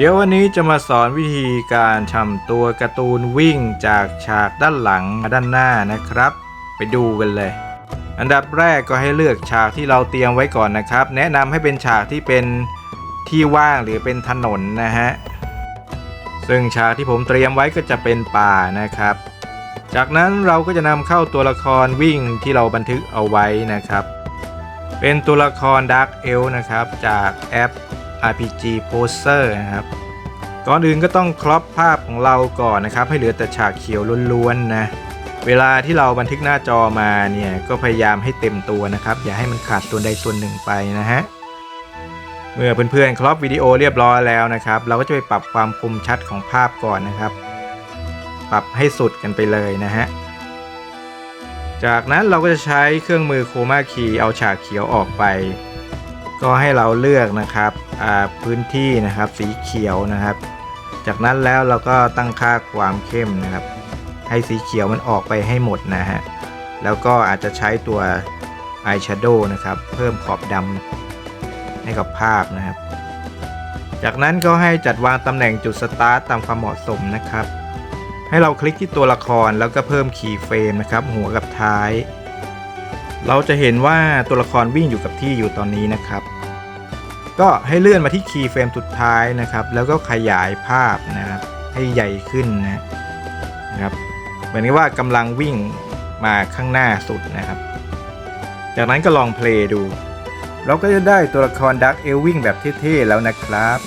เดี๋ยววันนี้จะมาสอนวิธีการทำตัวการ์ตูนวิ่งจากฉากด้านหลังมาด้านหน้านะครับ ไปดูกันเลย อันดับแรกก็ให้เลือกฉากที่เราเตรียมไว้ก่อนนะครับ แนะนำให้เป็นฉากที่เป็นที่ว่างหรือเป็นถนนนะฮะซึ่งฉากที่ผมเตรียมไว้ก็จะเป็นป่านะครับ จากนั้นเราก็จะนำเข้าตัวละครวิ่งที่เราบันทึกเอาไว้นะครับ เป็นตัวละคร Dark Elf นะครับจากแอป RPG Poser นะครับ ก่อนอื่นก็ต้องครอปภาพของเราก่อนนะครับ ให้เหลือแต่ฉากเขียวล้วนๆนะ เวลาที่เราบันทึกหน้าจอมาเนี่ย ก็พยายามให้เต็มตัวนะครับ อย่าให้มันขาดส่วนใดส่วนหนึ่งไปนะฮะ เมื่อเพื่อนๆครอปวิดีโอเรียบร้อยแล้วนะครับ เราก็จะไปปรับความคมชัดของภาพก่อนนะครับ ปรับให้สุดกันไปเลยนะฮะจากนั้นเราก็จะใช้เครื่องมือโคมาคีเอาฉากเขียวออกไป ก็ให้เราเลือกนะครับพื้นที่นะครับสีเขียวนะครับ จากนั้นแล้วเราก็ตั้งค่าความเข้มนะครับ ให้สีเขียวมันออกไปให้หมดนะฮะแล้วก็อาจจะใช้ตัว Eyeshadow นะครับ เพิ่มขอบดำให้กับภาพนะครับ จากนั้นก็ให้จัดวางตำแหน่งจุดสตาร์ตตามความเหมาะสมนะครับ ให้เราคลิกที่ตัวละครแล้วก็เพิ่มคีย์เฟรมนะครับ หัวกับท้าย เราจะเห็นว่าตัวละครวิ่งอยู่กับที่อยู่ตอนนี้นะครับ ก็ให้เลื่อนมาที่คีย์เฟรมสุดท้ายนะครับ แล้วก็ขยายภาพนะครับ ให้ใหญ่ขึ้นนะนะครับหมือนกับว่ากำลังวิ่งมาข้างหน้าสุดนะครับ จากนั้นก็ลองเพลย์ดู เราก็จะได้ตัวละครดักเอลวิ่งแบบเท่ๆแล้วนะครับ